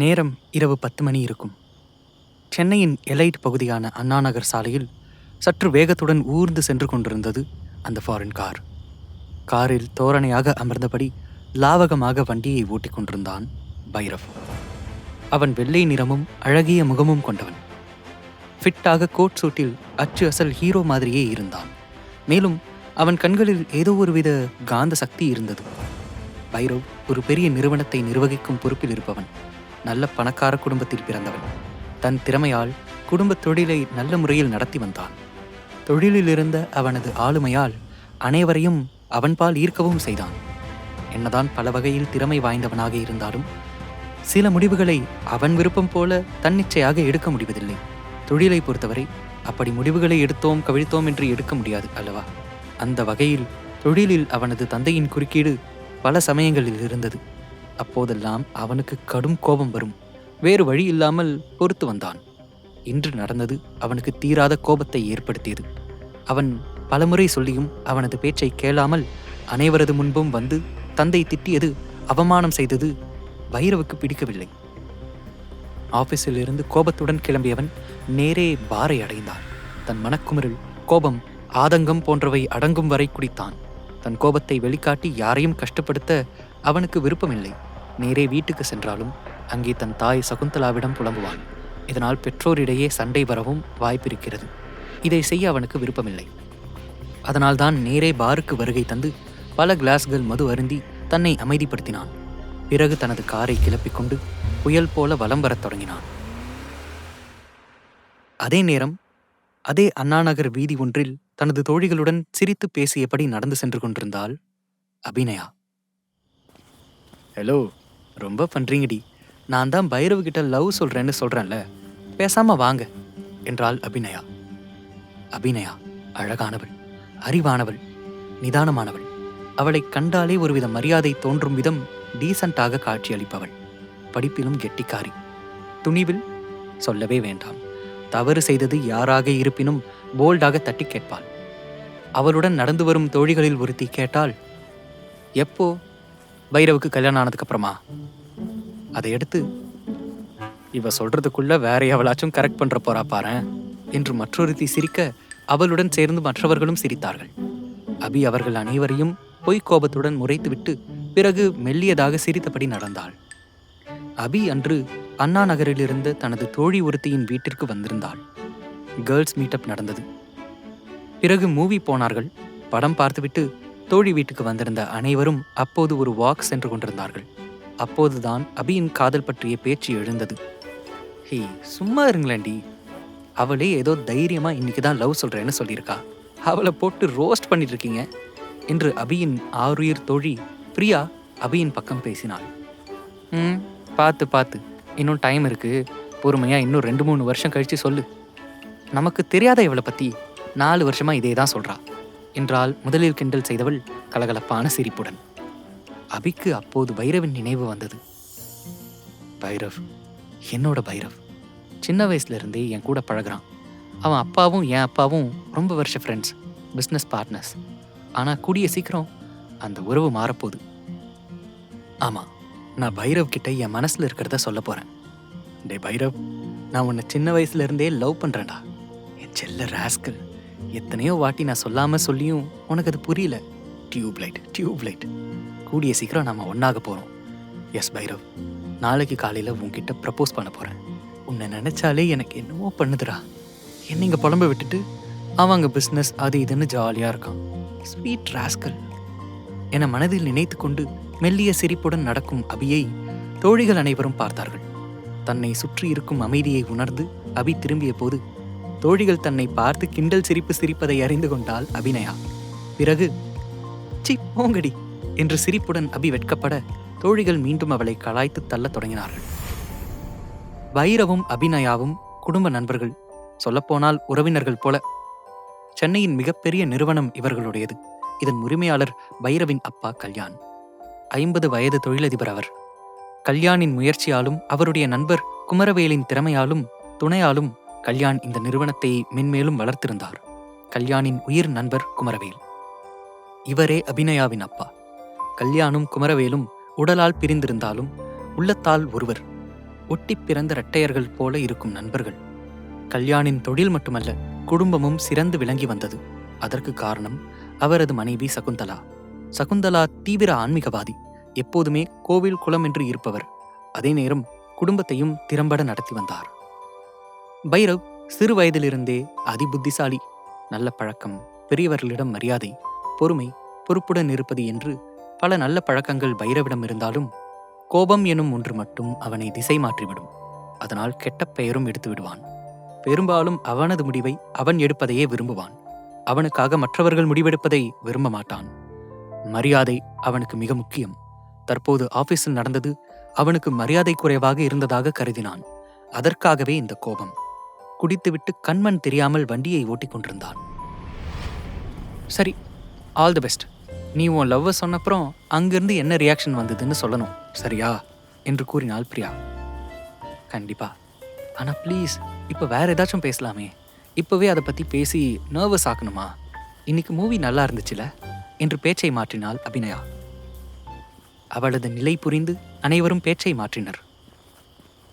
நேரம் இரவு பத்து மணி இருக்கும். சென்னையின் எலைட் பகுதியான அண்ணா நகர் சாலையில் சற்று வேகத்துடன் ஊர்ந்து சென்று கொண்டிருந்தது அந்த ஃபாரின் கார் காரில் தோரணையாக அமர்ந்தபடி லாவகமாக வண்டியை ஓட்டிக் கொண்டிருந்தான் பைரவ். அவன் வெள்ளை நிறமும் அழகிய முகமும் கொண்டவன். ஃபிட்டாக கோட் சூட்டில் அச்சு அசல் ஹீரோ மாதிரியே இருந்தான். மேலும் அவன் கண்களில் ஏதோ ஒருவித காந்த சக்தி இருந்தது. பைரவ் ஒரு பெரிய நிறுவனத்தை நிர்வகிக்கும் பொறுப்பில் இருப்பவன். நல்ல பணக்கார குடும்பத்தில் பிறந்தவன். தன் திறமையால் குடும்பத் தொழிலை நல்ல முறையில் நடத்தி வந்தான். தொழிலில் இருந்த அவனது ஆளுமையால் அனைவரையும் அவன்பால் ஈர்க்கவும் செய்தான். என்னதான் பல வகையில் திறமை வாய்ந்தவனாக இருந்தாலும் சில முடிவுகளை அவன் விருப்பம் போல தன்னிச்சையாக எடுக்க முடிவதில்லை. தொழிலை பொறுத்தவரை அப்படி முடிவுகளை எடுத்தோம் கவிழ்த்தோம் என்று எடுக்க முடியாது அல்லவா? அந்த வகையில் தொழிலில் அவனது தந்தையின் குறுக்கீடு பல சமயங்களில் இருந்தது. அப்போதெல்லாம் அவனுக்கு கடும் கோபம் வரும். வேறு வழி இல்லாமல் பொறுத்து வந்தான். இன்று நடந்தது அவனுக்கு தீராத கோபத்தை ஏற்படுத்தியது. அவன் பலமுறை சொல்லியும் அவனது பேச்சை கேளாமல் அனைவரது முன்பும் வந்து தந்தை திட்டியது அவமானம் செய்தது பைரவுக்கு பிடிக்கவில்லை. ஆபீஸில் இருந்து கோபத்துடன் கிளம்பியவன் நேரே பாரை அடைந்தான். தன் மனக்குமுறில் கோபம் ஆதங்கம் போன்றவை அடங்கும் வரை குடித்தான். தன் கோபத்தை வெளிக்காட்டி யாரையும் கஷ்டப்படுத்த அவனுக்கு விருப்பமில்லை. நேரே வீட்டுக்கு சென்றாலும் அங்கே தன் தாய் சகுந்தலாவிடம் புலம்புவான் இதனால் பெற்றோரிடையே சண்டை வரவும் வாய்ப்பிருக்கிறது. இதை செய்ய அவனுக்கு விருப்பமில்லை. அதனால்தான் நேரே பாருக்கு வருகை தந்து பல கிளாஸ்கள் மது அருந்தி தன்னை அமைதிப்படுத்தினான். பிறகு தனது காரை கிளப்பிக் கொண்டு புயல் போல வலம் வரத் தொடங்கினான். அதே நேரம் அதே அண்ணாநகர் வீதி ஒன்றில் தனது தோழிகளுடன் சிரித்து பேசியபடி நடந்து சென்று கொண்டிருந்தாள் அபிநயா. ஹலோ ரொம்ப பண்றீங்கடி. நான் தான் பைரவ்கிட்ட லவ் சொல்கிறேன்னு சொல்கிறேன்ல பேசாமல் வாங்க என்றாள் அபிநயா. அபிநயா அழகானவள் அறிவானவள் நிதானமானவள். அவளை கண்டாலே ஒருவித மரியாதை தோன்றும் விதம் டீசண்டாக காட்சியளிப்பவள். படிப்பிலும் கெட்டிக்காரி. துணிவில் சொல்லவே வேண்டாம். தவறு செய்தது யாராக இருப்பினும் போல்டாக தட்டி கேட்பாள். அவளுடன் நடந்து வரும் தோழிகளில் ஒருத்தி கேட்டால் எப்போ பைரவுக்கு கல்யாணம் ஆனதுக்கப்புறமா? அதை எடுத்து இவ சொல்றதுக்குள்ள வேற எவளாச்சும் கரெக்ட் பண்ற போறா பாரு என்று மற்றொருத்தி சிரிக்க அவளுடன் சேர்ந்து மற்றவர்களும் சிரித்தார்கள். அபி அவர்கள் அனைவரையும் பொய்க் கோபத்துடன் முறைத்துவிட்டு பிறகு மெல்லியதாக சிரித்தபடி நடந்தாள். அபி அன்று அண்ணா நகரிலிருந்து தனது தோழி ஒருத்தியின் வீட்டிற்கு வந்திருந்தாள். கேர்ள்ஸ் மீட்டப் நடந்தது. பிறகு மூவி போனார்கள். படம் பார்த்துவிட்டு தோழி வீட்டுக்கு வந்திருந்த அனைவரும் அப்போது ஒரு வாக் சென்று கொண்டிருந்தார்கள். அப்போதுதான் அபியின் காதல் பற்றிய பேச்சு எழுந்தது. ஹே சும்மா இருங்களேன்டி. அவளே ஏதோ தைரியமா இன்னைக்கு தான் லவ் சொல்றேன்னு சொல்லியிருக்கா. அவளை போட்டு ரோஸ்ட் பண்ணிட்டு இருக்கீங்க என்று அபியின் ஆறுயிர் தோழி பிரியா அபியின் பக்கம் பேசினாள். ம் பார்த்து பார்த்து இன்னும் டைம் இருக்கு. பொறுமையாக இன்னும் ரெண்டு மூணு வருஷம் கழித்து சொல்லு. நமக்கு தெரியாத இவளை பற்றி நாலு வருஷமாக இதே தான் சொல்கிறா என்றால் முதலில் கிண்டல் செய்தவள் கலகலப்பான சிரிப்புடன். அபிக்கு அப்போது பைரவின் நினைவு வந்தது. பைரவ் என்னோட பைரவ். சின்ன வயசுல இருந்தே என் கூட பழகுறான். அவன் அப்பாவும் என் அப்பாவும் ரொம்ப வருஷ ஃப்ரெண்ட்ஸ் பிஸ்னஸ் பார்ட்னர்ஸ் ஆனால் கூடிய சீக்கிரம் அந்த உறவு மாறப்போகுது. ஆமாம் நான் பைரவ் கிட்ட என் மனசில் இருக்கிறத சொல்ல போகிறேன் டே பைரவ் நான் உன்னை சின்ன வயசுலேருந்தே லவ் பண்ணுறேன்டா என் செல்ல ராஸ்கல். எத்தனையோ வாட்டி நான் சொல்லாமல் சொல்லியும் உனக்கு அது புரியல. டியூப் லைட் டியூப் லைட் கூடிய சீக்கிரம் நாம ஒன்றாக போகிறோம் எஸ் பைரவ் நாளைக்கு காலையில் உன்கிட்ட ப்ரப்போஸ் பண்ண போகிறேன் உன்னை நினச்சாலே எனக்கு என்னமோ பண்ணுதுடா. என்ன இங்கே புலம்ப விட்டுட்டு அவங்க பிஸ்னஸ் அது இதுன்னு ஜாலியாக இருக்கான். ஸ்வீட் ராஸ்கல் என மனதில் நினைத்து கொண்டு மெல்லிய சிரிப்புடன் நடக்கும் அபியை தோழிகள் அனைவரும் பார்த்தார்கள். தன்னை சுற்றி இருக்கும் அமைதியை உணர்ந்து அபி திரும்பிய போது தோழிகள் தன்னை பார்த்து கிண்டல் சிரிப்பு சிரிப்பதை அறிந்து கொண்டாள் அபிநயா. பிறகு சி போங்கடி என்று சிரிப்புடன் அபி வெட்கப்பட தோழிகள் மீண்டும் அவளை கலாய்த்து தள்ளத் தொடங்கினார்கள். வைரவும் அபிநயாவும் குடும்ப நண்பர்கள் சொல்லப்போனால் உறவினர்கள் போல சென்னையின் மிகப்பெரிய நிறுவனம் இவர்களுடையது. இதன் உரிமையாளர் பைரவின் அப்பா கல்யாண். ஐம்பது வயது தொழிலதிபர் அவர். கல்யாணின் முயற்சியாலும் அவருடைய நண்பர் குமரவேலின் திறமையாலும் துணையாலும் கல்யாண் இந்த நிறுவனத்தை மென்மேலும் வளர்த்திருந்தார். கல்யாணின் உயிர் நண்பர் குமரவேல். இவரே அபிநயாவின் அப்பா. கல்யாணும் குமரவேலும் உடலால் பிரிந்திருந்தாலும் உள்ளத்தால் ஒருவர் ஒட்டிப் பிறந்த இரட்டையர்கள் போல இருக்கும் நண்பர்கள். கல்யாணின் தொழில் மட்டுமல்ல குடும்பமும் சிறந்து விளங்கி வந்தது. அதற்கு காரணம் அவரது மனைவி சகுந்தலா. சகுந்தலா தீவிர ஆன்மீகவாதி எப்போதுமே கோவில் குளம் என்று இருப்பவர். அதே நேரம் குடும்பத்தையும் திறம்பட நடத்தி வந்தார். பைரவ் சிறு வயதிலிருந்தே அதிபுத்திசாலி நல்ல பழக்கம் பெரியவர்களிடம் மரியாதை பொறுமை பொறுப்புடன் இருப்பது என்று பல நல்ல பழக்கங்கள் பைரவிடம் இருந்தாலும் கோபம் எனும் ஒன்று மட்டும் அவனை திசை மாற்றிவிடும். அதனால் கெட்ட பெயரும் எடுத்து விடுவான். பெரும்பாலும் அவனது முடிவை அவன் எடுப்பதையே விரும்புவான். அவனுக்காக மற்றவர்கள் முடிவெடுப்பதை விரும்ப மாட்டான். மரியாதை அவனுக்கு மிக முக்கியம். தற்போது ஆபீஸில் நடந்தது அவனுக்கு மரியாதை குறைவாக இருந்ததாக கருதினான். அதற்காகவே இந்த கோபம். குடித்துவிட்டு கண்மண் தெரியாமல் வண்டியை ஓட்டிக் கொண்டிருந்தான். சரி ஆல் தி பெஸ்ட் நீ உன் லவ்வை சொன்னப்புறம் அங்கிருந்து என்ன ரியாக்ஷன் வந்ததுன்னு சொல்லணும். சரியா? என்று கூறினாள் பிரியா. கண்டிப்பா. ஆனால் ப்ளீஸ் இப்போ வேற ஏதாச்சும் பேசலாமே. இப்போவே அதை பற்றி பேசி நர்வஸ் ஆக்கணுமா? இன்னைக்கு மூவி நல்லா இருந்துச்சுல? என்று பேச்சை மாற்றினாள் அபிநயா. அவளது நிலை புரிந்து அனைவரும் பேச்சை மாற்றினர்.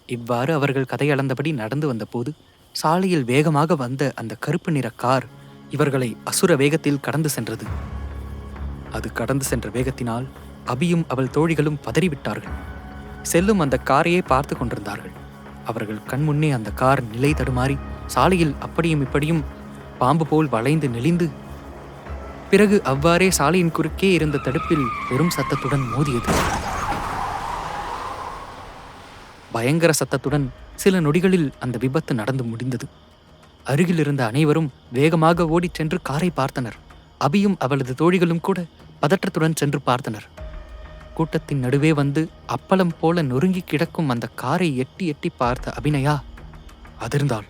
இவ்வாறு அவர்கள் கதையளந்தபடி நடந்து வந்தபோது சாலையில் வேகமாக வந்த அந்த கருப்பு நிற கார் இவர்களை அசுர வேகத்தில் கடந்து சென்றது. அது கடந்து சென்ற வேகத்தினால் அபியும் அவள் தோழிகளும் பதறிவிட்டார்கள். செல்லும் அந்த காரையே பார்த்து கொண்டிருந்தார்கள். அவர்கள் கண்முன்னே அந்த கார் நிலை தடுமாறி சாலையில் அப்படியும் இப்படியும் பாம்பு போல் வளைந்து நெளிந்து பிறகு அவ்வாறே சாலையின் குறுக்கே இருந்த தடுப்பில் பெரும் சத்தத்துடன் மோதியது. பயங்கர சத்தத்துடன் சில நொடிகளில் அந்த விபத்து நடந்து முடிந்தது. அருகில் இருந்த அனைவரும் வேகமாக ஓடிச் சென்று காரை பார்த்தனர். அபியும் அவளது தோழிகளும் கூட பதற்றத்துடன் சென்று பார்த்தனர். கூட்டத்தின் நடுவே வந்து அப்பளம் போல நொறுங்கி கிடக்கும் அந்த காரை எட்டி எட்டி பார்த்த அபிநயா அதிர்ந்தாள்.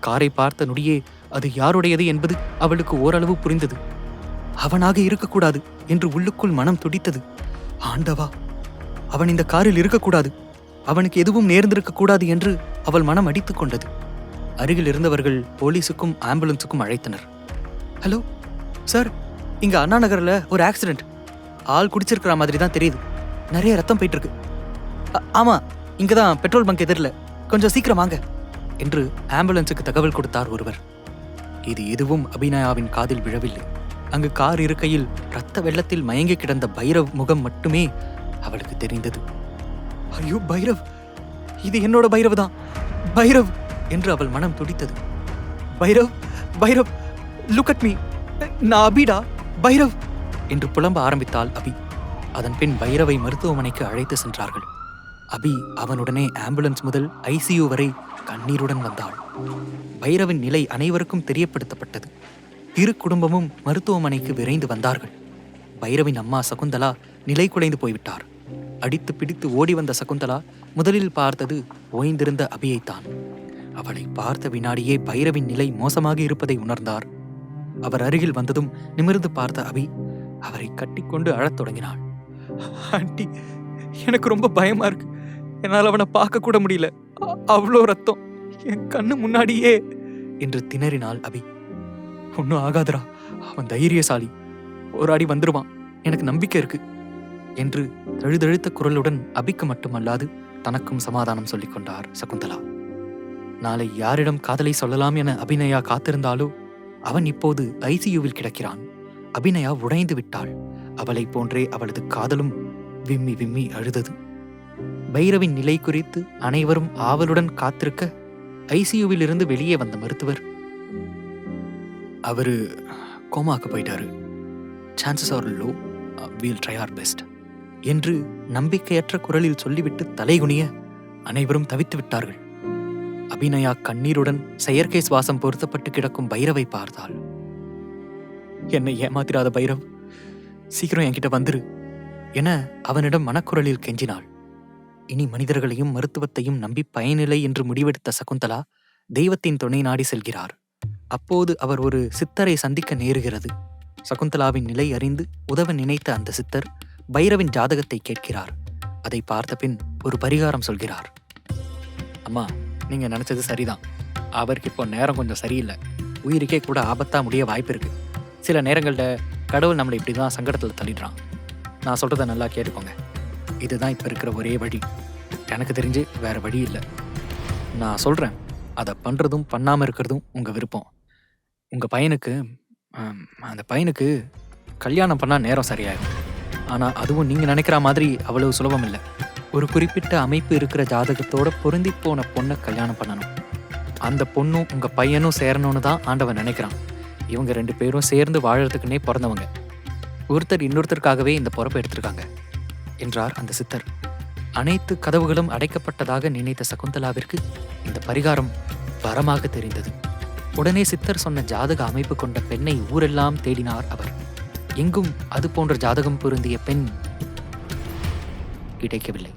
காரை பார்த்த நொடியே அது யாருடையது என்பது அவளுக்கு ஓரளவு புரிந்தது. அவனாக இருக்கக்கூடாது என்று உள்ளுக்குள் மனம் துடித்தது. ஆண்டவா அவன் இந்த காரில் இருக்கக்கூடாது. அவனுக்கு எதுவும் நேர்ந்திருக்க கூடாது என்று அவள் மனம் அடித்துக் கொண்டது. அருகில் இருந்தவர்கள் போலீஸுக்கும் ஆம்புலன்ஸுக்கும் அழைத்தனர். ஹலோ சார் இங்க அண்ணா நகர்ல ஒரு ஆக்சிடென்ட். ஆள் குடிச்சிருக்கிற மாதிரி தான் தெரியுது. நிறைய ரத்தம் போயிட்டு இருக்கு ஆமா இங்க தான் பெட்ரோல் பங்க் எதிரில். கொஞ்சம் சீக்கிரம் வாங்க என்று ஆம்புலன்ஸுக்கு தகவல் கொடுத்தார் ஒருவர். இது எதுவும் அபிநயாவின் காதில் விழவில்லை. அங்கு கார் இருக்கையில் ரத்த வெள்ளத்தில் மயங்கி கிடந்த பைரவ் முகம் மட்டுமே அவளுக்கு தெரிந்தது. ஐயோ பைரவ். இது என்னோட பைரவ் தான் பைரவ் என்று அவள் மனம் துடித்தது. Bhairav Bhairav look at me நான் அபிடா? பைரவ் என்று புலம்ப ஆரம்பித்தாள் அபி. அதன் பின் பைரவை மருத்துவமனைக்கு அழைத்து சென்றார்கள். அபி அவனுடனே ஆம்புலன்ஸ் முதல் ஐசியூ வரை கண்ணீருடன் வந்தாள். பைரவின் நிலை அனைவருக்கும் தெரியப்படுத்தப்பட்டது. இரு குடும்பமும் மருத்துவமனைக்கு விரைந்து வந்தார்கள். பைரவின் அம்மா சகுந்தலா நிலை குலைந்து போய்விட்டார். அடித்து பிடித்து ஓடி வந்த சகுந்தலா முதலில் பார்த்தது ஓய்ந்திருந்த அபியைத்தான். அவளை பார்த்த வினாடியே பைரவின் நிலை மோசமாக இருப்பதை உணர்ந்தார். அவர் அருகில் வந்ததும் நிமிர்ந்து பார்த்த அபி அவரை கட்டிக்கொண்டு அழத் தொடங்கினாள். ஆண்டி எனக்கு ரொம்ப பயமா இருக்கு. என்னால் அவனை பார்க்க கூட முடியல. அவ்வளோ ரத்தம். என் கண்ணு முன்னாடியே. என்று திணறினாள் அபி. ஒன்றும் ஆகாதரா அவன் தைரியசாலி. போராடி வந்துருவான். எனக்கு நம்பிக்கை இருக்கு. என்று தழுதழுத்த குரலுடன் அபிக்கு மட்டுமல்லாது தனக்கும் சமாதானம் சொல்லிக் கொண்டார் சகுந்தலா. நாளை யாரிடம் காதலை சொல்லலாம் என அபிநயா காத்திருந்தாலோ அவன் இப்போது ஐசியூவில் கிடக்கிறான். அபிநயா உடைந்து விட்டாள். அவளைப் போன்றே அவளது காதலும் விம்மி விம்மி அழுதது. பைரவின் நிலை குறித்து அனைவரும் ஆவலுடன் காத்திருக்க ஐசியூவில் இருந்து வெளியே வந்த மருத்துவர் அவரு கோமாக்கு போயிட்டாரு. Chances are low we'll try our best என்று நம்பிக்கையற்ற குரலில் சொல்லிவிட்டு தலைகுனிய அனைவரும் தவித்து விட்டார்கள் அபிநயா கண்ணீருடன் செயற்கை சுவாசம் பொருத்தப்பட்டு கிடக்கும் பைரவை பார்த்தாள். என்னை ஏமாத்திராத பைரவ் சீக்கிரம் என்கிட்ட வந்துரு என அவனிடம் மனக்குரலில் கெஞ்சினாள். இனி மனிதர்களையும் மருத்துவத்தையும் நம்பி பயனில்லை என்று முடிவெடுத்த சகுந்தலா தெய்வத்தின் துணை நாடி செல்கிறார். அப்போது அவர் ஒரு சித்தரை சந்திக்க நேருகிறது. சகுந்தலாவின் நிலை அறிந்து உதவ நினைத்த அந்த சித்தர் பைரவின் ஜாதகத்தை கேட்கிறார். அதை பார்த்த பின் ஒரு பரிகாரம் சொல்கிறார். அம்மா நீங்க நினைச்சது சரிதான். அவருக்கு இப்போ நேரம் கொஞ்சம் சரியில்லை. உயிருக்கே கூட ஆபத்தா முடிய வாய்ப்பு இருக்கு. சில நேரங்களில் கடவுள் நம்மளை இப்படி தான் சங்கடத்தில் தள்ளிடுறான். நான் சொல்றத நல்லா கேட்டுக்கோங்க. இதுதான் இப்போ இருக்கிற ஒரே வழி. எனக்கு தெரிஞ்சு வேற வழி இல்லை. நான் சொல்கிறேன் அதை பண்ணுறதும் பண்ணாமல் இருக்கிறதும் உங்கள் விருப்பம். உங்கள் பையனுக்கு அந்த பையனுக்கு கல்யாணம் பண்ணால் நேரம் சரியாயிடும் ஆனால் அதுவும் நீங்கள் நினைக்கிற மாதிரி அவ்வளவு சுலபம் இல்லை. ஒரு குறிப்பிட்ட அமைப்பு இருக்கிற ஜாதகத்தோட பொருந்தி போன பொண்ணை கல்யாணம் பண்ணணும். அந்த பொண்ணும் உங்கள் பையனும் சேரணும்னு தான் ஆண்டவன் நினைக்கிறான். இவங்க ரெண்டு பேரும் சேர்ந்து வாழறதுக்குன்னே பிறந்தவங்க. ஒருத்தர் இன்னொருத்தருக்காகவே இந்த பொறப்பை எடுத்திருக்காங்க என்றார் அந்த சித்தர். அனைத்து கதவுகளும் அடைக்கப்பட்டதாக நினைத்த சகுந்தலாவிற்கு இந்த பரிகாரம் வரமாக தெரிந்தது. உடனே சித்தர் சொன்ன ஜாதக அமைப்பு கொண்ட பெண்ணை ஊரெல்லாம் தேடினார் அவர். எங்கும் அது போன்ற ஜாதகம் பொருந்திய பெண் கிடைக்கவில்லை.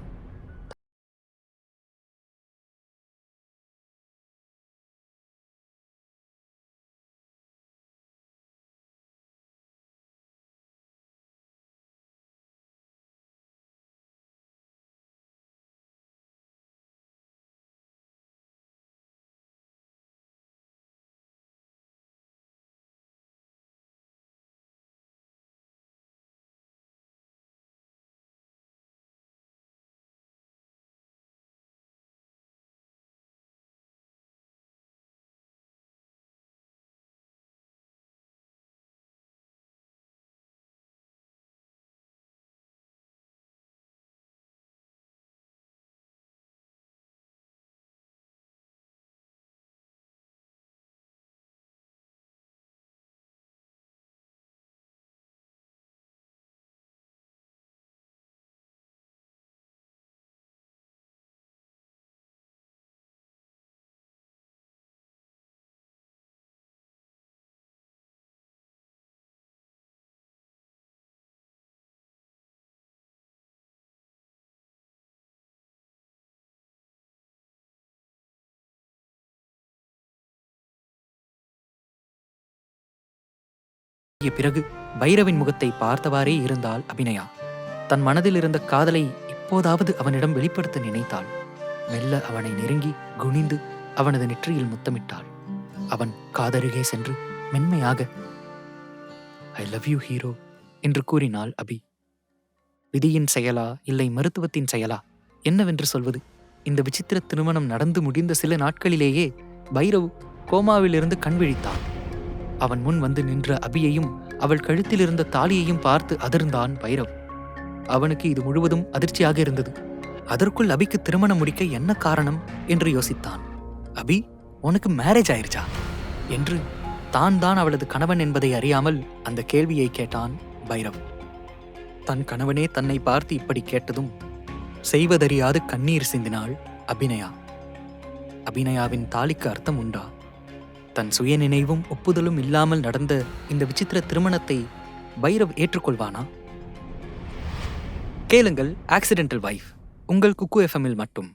பிறகு பைரவின் முகத்தை பார்த்தவாறே இருந்தாள் அபிநயா. தன் மனதில் இருந்த காதலை இப்போதாவது அவனிடம் வெளிப்படுத்த நினைத்தாள். மெல்ல அவனை நெருங்கி குனிந்து அவனது நெற்றியில் முத்தமிட்டாள். அவன் காதருகே சென்று மென்மையாக ஐ லவ் யூ ஹீரோ என்று கூறினாள் அபி. விதியின் செயலா இல்லை மருத்துவத்தின் செயலா? என்னவென்று சொல்வது? இந்த விசித்திர திருமணம் நடந்து முடிந்த சில நாட்களிலேயே பைரவ் கோமாவிலிருந்து கண் விழித்தான். அவன் முன் வந்து நின்ற அபியையும் அவள் கழுத்தில் இருந்த தாலியையும் பார்த்து அதிர்ந்தான் பைரவ். அவனுக்கு இது முழுவதும் அதிர்ச்சியாக இருந்தது. அதற்குள் அபிக்கு திருமணம் முடிக்க என்ன காரணம்? என்று யோசித்தான். அபி உனக்கு மேரேஜ் ஆயிருச்சா? என்று தான் தான் அவளது கணவன் என்பதை அறியாமல் அந்த கேள்வியை கேட்டான் பைரவ். தன் கணவனே தன்னை பார்த்து இப்படி கேட்டதும் செய்வதறியாது கண்ணீர் சிந்தினாள் அபிநயா. அபிநயாவின் தாலிக்கு அர்த்தம் உண்டா? தன் சுய நினைவும் ஒப்புதலும் இல்லாமல் நடந்த இந்த விசித்திர திருமணத்தை பைரவ் ஏற்றுக்கொள்வானா? கேளுங்கள் ஆக்சிடென்டல் வைஃப் உங்கள் குக்கு எஃப்எம்மில் மட்டும்.